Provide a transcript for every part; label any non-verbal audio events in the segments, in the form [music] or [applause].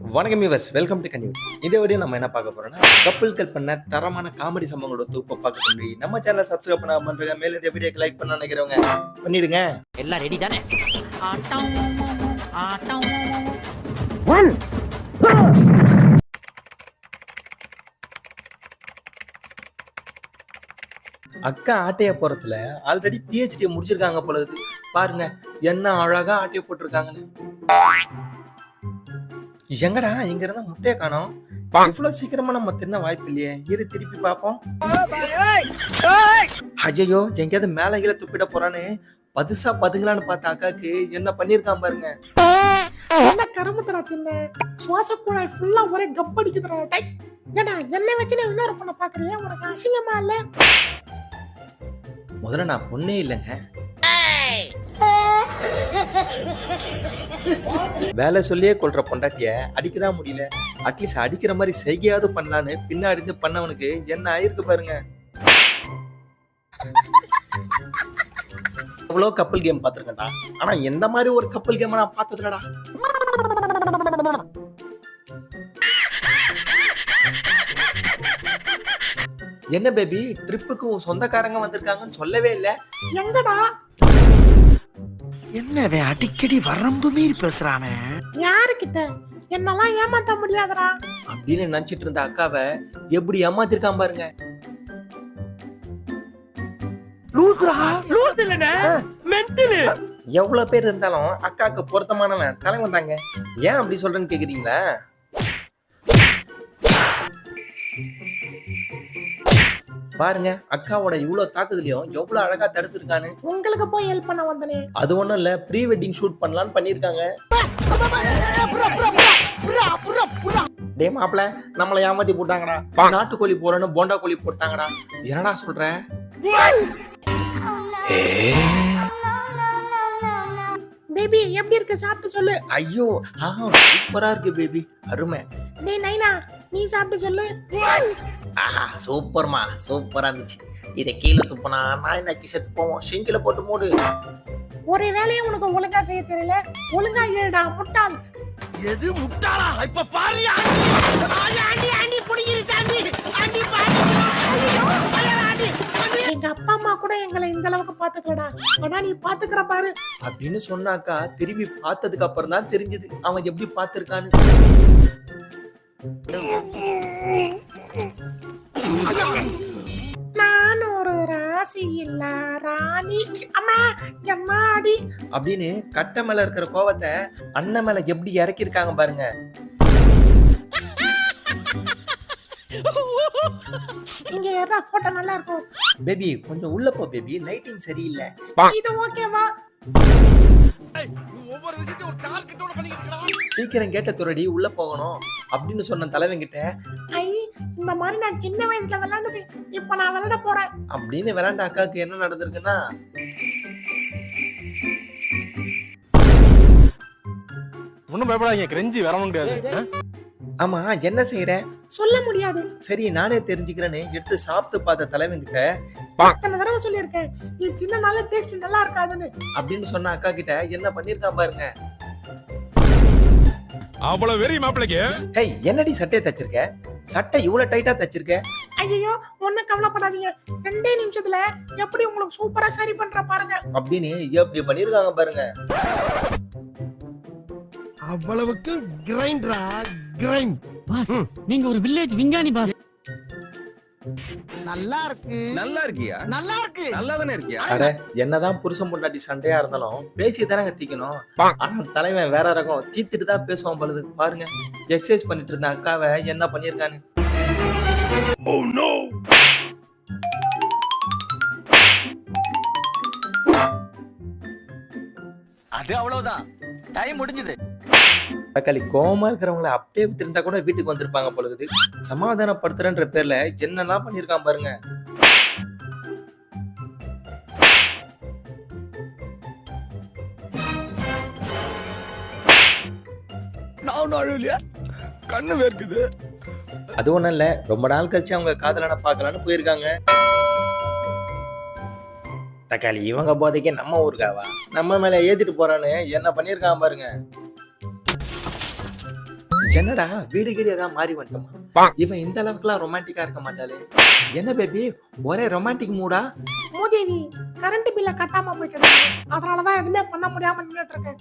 வணக்கம் viewers welcome to கன்யூ இதே video நம்ம என்ன பார்க்க போறோம்னா கப்பல்கள் பண்ண தரமான காமெடி சம்பவங்களோட தூப்பை பார்க்க முடியும் நம்ம சேனலை சப்ஸ்கிரைப் பண்ண பண்றீங்க மேல இந்த வீடியோக்கு லைக் பண்ண நினைக்கிறவங்க பண்ணிடுங்க. எல்லாம் ரெடி தானே? ஆட்டம். ஆட்டம். அக்கா ஆட்டைய போறதுல ஆல்ரெடி பிஹெச்டி முடிச்சிருக்காங்க போல இருக்கு. பாருங்க என்ன அழகா ஆட்டைய போட்டிருக்காங்கன்னு. எங்கடா இங்க இருந்தா முட்டைய காணோம்? இவ்வளவு சீக்கிரமா நம்ம தின்ன வாய்ப்பு இல்லையே. இரு திருப்பி பார்ப்போம் அஜயோ எங்கேயாவது மேல கீழே துப்பிட போறான்னு பதுசா பதுங்கலான்னு பார்த்த அக்காக்கு என்ன பண்ணிருக்கான் பாருங்க. என்ன கரும்புத்தரா தின்ன? சுவாச குழாய் ஃபுல்லா ஒரே கப்படிக்குதுடா டை ஏடா என்ன வச்சு நீ இன்னொரு பொண்ணை பாக்குறியா உனக்கு அசிங்கமா இல்ல? முதல்ல நான் பொண்ணே இல்லைங்க. வேலை சொல்லியே கொள்ற பொண்டாட்டிய அடிக்கதான் முடியல? அட்லீஸ்ட் அடிக்கிற மாதிரி செய்கையாவது பண்ணலான்னு பின்னாடி இருந்து பண்ணவனுக்கு என்ன ஆயிருக்கு பாருங்க. எவ்வளோ கப்பல் கேம் பார்த்துருக்கேன்டா. ஆனா எந்த மாதிரி ஒரு கப்பல் கேம் நான் பார்த்ததுலடா என்ன பேபி ட்ரிப்புக்கு உன் சொந்தக்காரங்க வந்திருக்காங்கன்னு சொல்லவே இல்லை. எங்கடா? என்னவே அடிக்கடி வரம்பு மீறி பேசுறானே. யாருக்கிட்ட? என்னெல்லாம் ஏமாத்த முடியாதுடா. அப்படின்னு நினைச்சிட்டு இருந்த அக்காவை எப்படி ஏமாத்திருக்கான் பாருங்க. எவ்வளவு பேர் இருந்தாலும் அக்காவுக்கு பொருத்தமானவன் தலைவன் தாங்க. ஏன் அப்படி சொல்றேன்னு கேக்குறீங்களா? பாருங்க அக்காவோட இவ்வளவு தாக்குதலையும் எவ்வளவு அழகா தடுத்திருக்கான்னு உங்களுக்கு போய் ஹெல்ப் பண்ண வந்தனே. அது ஒண்ணும் இல்ல ப்ரீ வெட்டிங் ஷூட் பண்ணலாம்னு பண்ணிருக்காங்க டே மாப்பிள நம்மளை ஏமாத்தி போட்டாங்கடா. நாட்டுக்கோழி போறேன்னு போண்டா கோழி போட்டாங்கடா. என்னடா சொல்ற? பேபி எப்படி இருக்கு? சாப்பிட்டு சொல்லு. ஐயோ ஆ சூப்பரா இருக்கு பேபி அருமை. டேய் நைனா நீ சாப்பிட்டு சொல்லு. ஆஹா சூப்பர்மா சூப்பரா இருந்துச்சு. இதை கீழே துப்புனா நாய் நக்கி செத்து போவோம்? சிங்கில போட்டு மூடு. ஒரு வேலையை உனக்கு ஒழுங்கா செய்ய தெரியல. ஒழுங்கா ஏடா முட்டாள். எது முட்டாளா? இப்ப பாரியா எங்க அப்பா அம்மா கூட எங்களை இந்த அளவுக்கு பாத்துக்கலடா ஆனா நீ பாத்துக்கிற பாரு. அப்படின்னு சொன்னாக்கா திரும்பி பார்த்ததுக்கு அப்புறம் தான் தெரிஞ்சது. அவன் எப்படி பார்த்திருக்கான்னு. நான் ஒரு ராசி இல்ல ராணி. அம்மா அடி அப்படின்னு கட்டை மேல இருக்கிற கோவத்தை அண்ணன் மேல எப்படி இறக்கிருக்காங்க பாருங்க. இங்க ஏறா போட்டோ நல்லா இருக்கும் பேபி கொஞ்சம் உள்ள போ பேபி லைட்டிங் சரியில்லை. இது ஓகேவா சீக்கிரம் கேட்ட துறடி உள்ள போகணும் அப்படின்னு சொன்ன தலைவன் கிட்ட ஐ இந்த மாதிரி நான் சின்ன வயசுல விளையாண்டது இப்ப நான் விளையாட போறேன். அப்படின்னு விளாண்ட அக்காவுக்கு என்ன நடந்திருக்குன்னா ஒன்றும் பயப்படாதீங்க கிரெஞ்சி வர முடியாது ஆமா என்ன செய்யற சொல்ல முடியாது. சரி நானே தெரிஞ்சுக்கிறேன்னு எடுத்து சாப்பிட்டு பார்த்த தலைவன் கிட்ட இத்தனை தடவை சொல்லியிருக்கேன் நீ தின்னனால டேஸ்ட் நல்லா இருக்காதுன்னு. அப்படின்னு சொன்ன அக்கா கிட்ட என்ன பண்ணிருக்கான் பாருங்க. அவ்வளவு வெறி மாப்பிளைக்கு? ஹேய் என்னடி சட்டையை தச்சிருக்க? சட்டை இவ்வளவு டைட்டா தச்சிருக்க? ஐயோ ஒன்னும் கவலைப்படாதீங்க. ரெண்டே நிமிஷத்துல எப்படி உங்களுக்கு சூப்பரா சரி பண்ற பாருங்க. அப்படின்னு எப்படி பண்ணிருக்காங்க பாருங்க. அவ்வளவுக்கு கிரைண்டரா கிரைண்ட் பாஸ் நீங்க ஒரு வில்லேஜ் விஞ்ஞானி பாஸ். நல்லா இருக்கு நல்லா இருக்கியா? நல்லா இருக்கு நல்லா தானே இருக்கியா அட என்னதான் புருஷன் பொண்டாட்டி சண்டையா இருந்தாலும் பேசி தானங்க தீக்கணும். ஆனா தலைவன் வேற ரகம். தீத்துட்டு தான் பேசுவான் பழுது பாருங்க. எக்ஸசைஸ் பண்ணிட்டு இருந்த அக்காவை என்ன பண்ணிருக்கான்னு அது அவ்வளவுதான். டைம் முடிஞ்சது. தக்காளி கோமா இருக்கிறவங்கள அப்படியே விட்டு இருந்தா கூட வீட்டுக்கு வந்திருப்பாங்க பொழுது. சமாதானப்படுத்துறன்ற பேர்ல என்னெல்லாம் பண்ணிருக்கான் பாருங்க. கண்ணு வேர்க்குது அது ஒண்ணும் இல்ல. ரொம்ப நாள் கழிச்சு அவங்க காதலனை பார்க்கலான்னு போயிருக்காங்க. தக்காளி இவங்க போதைக்கு நம்ம ஊருக்காவா? நம்ம மேல ஏத்திட்டு போறான்னு என்ன பண்ணிருக்கான் பாருங்க. என்னடா வீடு கீடு ஏதாவது மாறி வந்துட்டோமா. இவன் இந்த அளவுக்குலாம் ரொமான்டிக்கா இருக்க மாட்டாளே. என்ன பேபி ஒரே ரொமான்டிக் மூடா மூதேவி கரண்ட் பில்ல கட்டாம போயிட்டேன் அதனாலதான் எதுவுமே பண்ண முடியாம நின்னுட்டு இருக்கேன்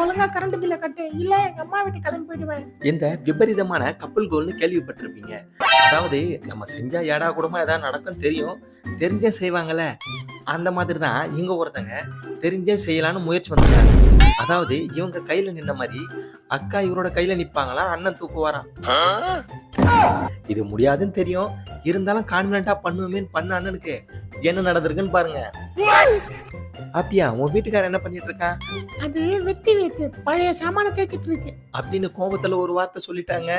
ஒழுங்கா கரண்ட் பில்ல கட்டு. இல்ல எங்க அம்மா வீட்டுக்கு கிளம்பி போயிடுவேன். இந்த விபரீதமான கப்பல் கோல்னு கேள்விப்பட்டிருப்பீங்க. அதாவது நம்ம செஞ்சா ஏடா கூடமா ஏதாவது நடக்கும் தெரியும். தெரிஞ்சே செய்வாங்கல்ல. அந்த மாதிரி தான் இங்க ஒருத்தங்க தெரிஞ்சே செய்யலாம்னு முயற்சி வந்தாங்க அதாவது இவங்க கையில நின்ன மாதிரி அக்கா இவரோட கையில நிப்பாங்களா? அண்ணன் தூக்குவாராம். இது முடியாதுன்னு தெரியும். இருந்தாலும் கான்பிடண்டா பண்ணுவோமேன்னு பண்ண அண்ணனுக்கு என்ன நடந்திருக்குன்னு பாருங்க. அப்படியா உன் வீட்டுக்காரர் என்ன பண்ணிட்டு இருக்கான் அது வெட்டி வைத்து பழைய சாமான தேய்ச்சிட்டு இருக்கு. அப்படின்னு கோபத்துல ஒரு வார்த்தை சொல்லிட்டாங்க.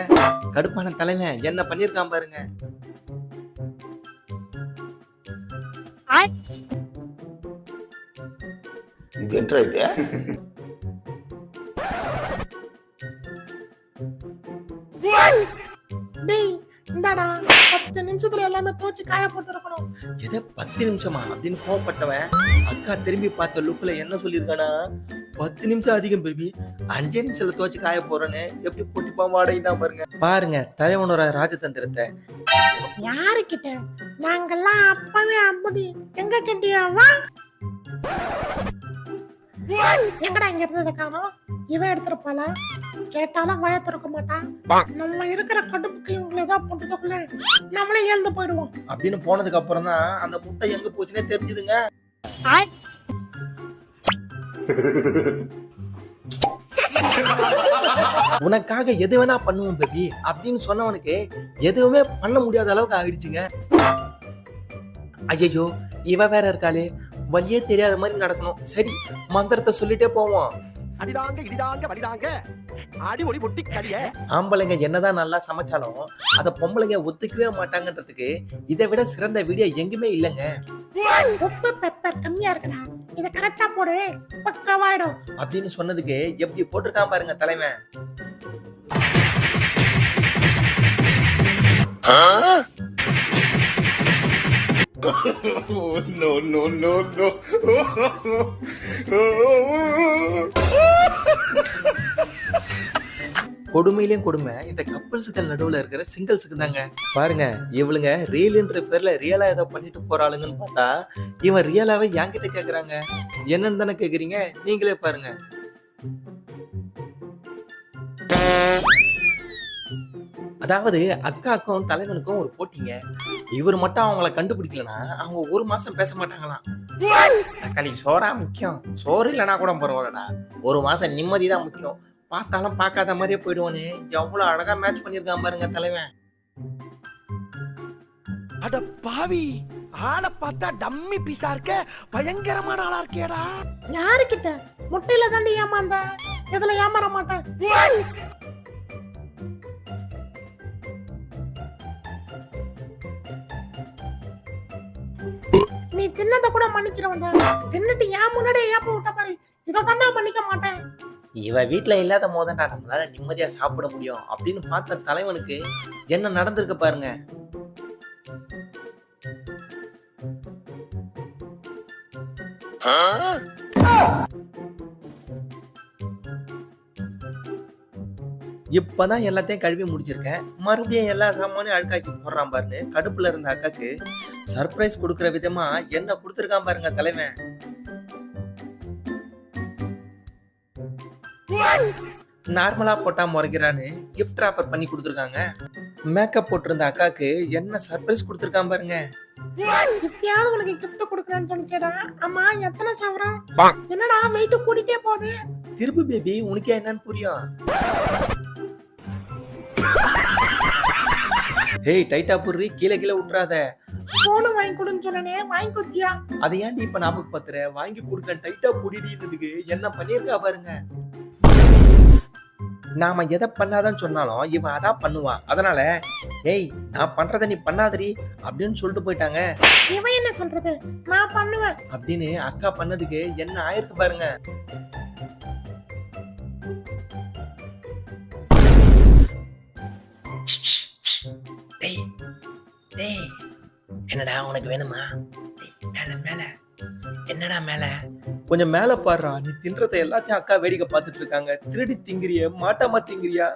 கடுப்பான தலைவன் என்ன பண்ணிருக்கான் பாருங்க. டேய் நிமிஷத்துல தோச்சு காய போட்டு இருக்கணும் எதை பத்து நிமிஷமா? அப்படின்னு கோவப்பட்டவன் அக்கா திரும்பி பார்த்த லுக்ல என்ன சொல்லியிருக்கானா? பத்து நிமிஷம் அதிகம் பேபி அஞ்சே நிமிஷத்துல துவச்சு காய போறேன்னு எப்படி பொட்டிப்பா வாடகைனா பாருங்க. பாருங்க தலைவனோட ராஜதந்திரத்தை. யாருக்கிட்ட? நாங்கெல்லாம் அப்பவே அப்படி. எங்க கிட்டியாவா எங்கடா இங்க இருந்ததை இவன் எடுத்திருப்பாளா? கேட்டாலும் வாய திறக்க மாட்டான் நம்ம இருக்கிற கடுப்புக்கு இவங்களை ஏதாவது போட்டதுக்குள்ள நம்மளே எழுந்து போயிடுவோம். அப்படின்னு போனதுக்கு அப்புறம் தான் அந்த முட்டை எங்க போச்சுன்னே தெரிஞ்சுதுங்க. உனக்காக எது வேணா பண்ணுவோம் பேபி அப்படின்னு சொன்னவனுக்கு எதுவுமே பண்ண முடியாத அளவுக்கு ஆயிடுச்சுங்க. ஐயோ இவ வேற இருக்காளே. வழியே தெரியாத மாதிரி நடக்கணும். சரி மந்திரத்தை சொல்லிட்டே போவோம். அடிதாங்க இடிதாங்க வடிதாங்க. அடி ஒளி முட்டி கடிய. ஆம்பளைங்க என்னதான் நல்லா சமைச்சாலும் அத பொம்பளைங்க ஒத்துக்கவே மாட்டாங்கன்றதுக்கு இதை விட சிறந்த வீடியோ எங்குமே இல்லைங்க. உப்பு பெப்பர் கம்மியா இருக்குடா. இத கரெக்டா போடு. பக்காவாயிடும். அப்படின்னு சொன்னதுக்கு எப்படி போட்டிருக்கான் பாருங்க தலைவன். [laughs] no, no, no, no. [laughs] கொடுமையிலையும் கொடுமை. இந்த கப்பல்ஸுகள் நடுவுல இருக்கிற சிங்கிள்ஸுக்கு தாங்க. பாருங்க இவளுங்க ரீல்ன்ற பேர்ல ரியலா ஏதோ பண்ணிட்டு போறாளுங்கன்னு பார்த்தா இவன் ரியலாவே என்கிட்ட கேக்குறாங்க. என்னன்னு தானே கேக்குறீங்க? நீங்களே பாருங்க. அதாவது அக்காக்கும் தலைவனுக்கும் ஒரு போட்டிங்க. இவர் மட்டும் அவங்கள கண்டுபிடிக்கலனா அவங்க ஒரு மாசம் பேச மாட்டாங்களாம். தக்காளி சோறா முக்கியம். சோறு இல்லைனா கூட பரவாயில்லடா. ஒரு மாசம் நிம்மதி தான் முக்கியம். பார்த்தாலும் பார்க்காத மாதிரியே போயிடுவானே. எவ்வளவு அழகா மேட்ச் பண்ணிருக்கான் பாருங்க தலைவன். அட பாவி ஆளை பார்த்தா டம்மி பீஸா இருக்க பயங்கரமான ஆளா இருக்கேடா. யாருக்கிட்ட? முட்டையில தாண்டி ஏமாந்த இதுல ஏமாற மாட்டேன் நீ தின்னத கூட மன்னிச்சிட வந்த. தின்னுட்டு ஏன் முன்னாடியே ஏப்ப விட்ட பாரு. இதை தாண்டா மன்னிக்க மாட்டேன். இவ வீட்டில் இல்லாத போதண்டா நம்மளால நிம்மதியா சாப்பிட முடியும். அப்படின்னு பார்த்த தலைவனுக்கு என்ன நடந்திருக்கு பாருங்க. இப்பதான் எல்லாத்தையும் கழுவி முடிச்சிருக்கேன். மறுபடியும் எல்லா சாமானையும் அழுக்காக்கி போடுறான் பாருன்னு கடுப்புல இருந்த அக்காக்கு சர்ப்ரைஸ் கொடுக்குற விதமா என்ன கொடுத்துருக்கான் பாருங்க தலைவன். நார்மலா போட்டா முறைக்கிறான்னு கிஃப்ட் ராப்பர் பண்ணி கொடுத்துருக்காங்க. மேக்கப் போட்டிருந்த அக்காக்கு என்ன சர்ப்ரைஸ் கொடுத்துருக்கான் பாருங்க. இப்பயாவது உனக்கு கிஃப்ட் கொடுக்குறேன்னு சொன்னிச்சேடா ஆமா எத்தனை சவரம் என்னடா வெயிட் கூடிட்டே போகுது. திருப்பு பேபி உனக்கே என்னன்னு புரியும். ஹேய் டைட்டா புர்ரி கீழே கீழே விட்டுறாத போனு வாங்கி கொடுன்னு சொன்னனே வாங்கி கொடுத்தியா? அதை ஏன்டி இப்ப ஞாபகம் பத்துற வாங்கி கொடுக்க டைட்டா புடிடினதுக்கு என்ன பண்ணிருக்கா பாருங்க. நாம எதை பண்ணாதான் சொன்னாலும் இவன் அதான் பண்ணுவா அதனால ஏய் நான் பண்றதை நீ பண்ணாதடி அப்படின்னு சொல்லிட்டு போயிட்டாங்க. இவன் என்ன சொல்றது? நான் பண்ணுவேன். அப்படின்னு அக்கா பண்ணதுக்கு என்ன ஆயிருக்கு பாருங்க. டேய் டேய் என்னடா உனக்கு வேணுமா? டேய், மேல மேல. என்னடா மேல? கொஞ்சம் மேல பாடுறா நீ தின்றத எல்லாத்தையும் அக்கா வேடிக்கை பார்த்துட்டு இருக்காங்க. திருடி திங்கிறிய மாட்டாம திங்கிறியா?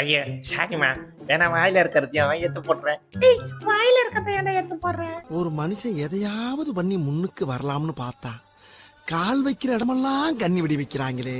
ஐயா சாரிமா வேணா வாயில இருக்கிறதையும் ஏத்து போடுறேன் டேய் வாயில இருக்கிறத ஏன்டா ஏத்து போடுறேன் ஒரு மனுஷன் எதையாவது பண்ணி முன்னுக்கு வரலாம்னு பார்த்தா கால் வைக்கிற இடமெல்லாம் கண்ணி விடி வைக்கிறாங்களே.